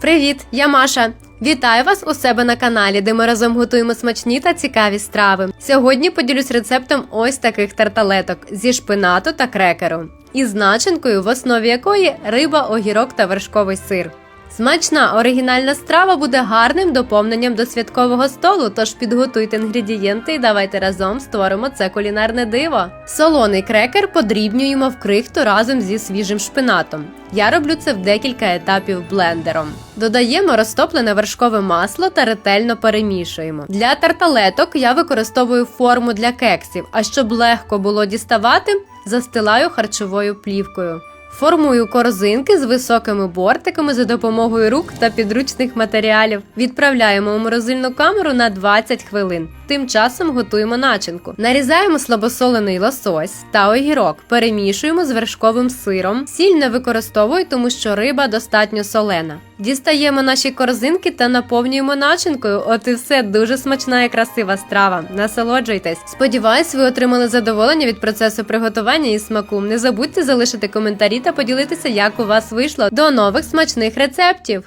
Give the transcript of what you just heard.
Привіт, я Маша. Вітаю вас у себе на каналі, де ми разом готуємо смачні та цікаві страви. Сьогодні поділюсь рецептом ось таких тарталеток зі шпинату та крекеру, із начинкою, в основі якої риба, огірок та вершковий сир. Смачна оригінальна страва буде гарним доповненням до святкового столу, тож підготуйте інгредієнти і давайте разом створимо це кулінарне диво. Солоний крекер подрібнюємо в крихту разом зі свіжим шпинатом. Я роблю це в декілька етапів блендером. Додаємо розтоплене вершкове масло та ретельно перемішуємо. Для тарталеток я використовую форму для кексів, а щоб легко було діставати, застилаю харчовою плівкою. Формую корзинки з високими бортиками за допомогою рук та підручних матеріалів. Відправляємо у морозильну камеру на 20 хвилин. Тим часом готуємо начинку. Нарізаємо слабосолений лосось та огірок, перемішуємо з вершковим сиром. Сіль не використовую, тому що риба достатньо солена. Дістаємо наші корзинки та наповнюємо начинкою. От і все дуже смачна і красива страва. Насолоджуйтесь. Сподіваюсь, ви отримали задоволення від процесу приготування і смаку. Не забудьте залишити коментарі та поділитися, як у вас вийшло. До нових смачних рецептів!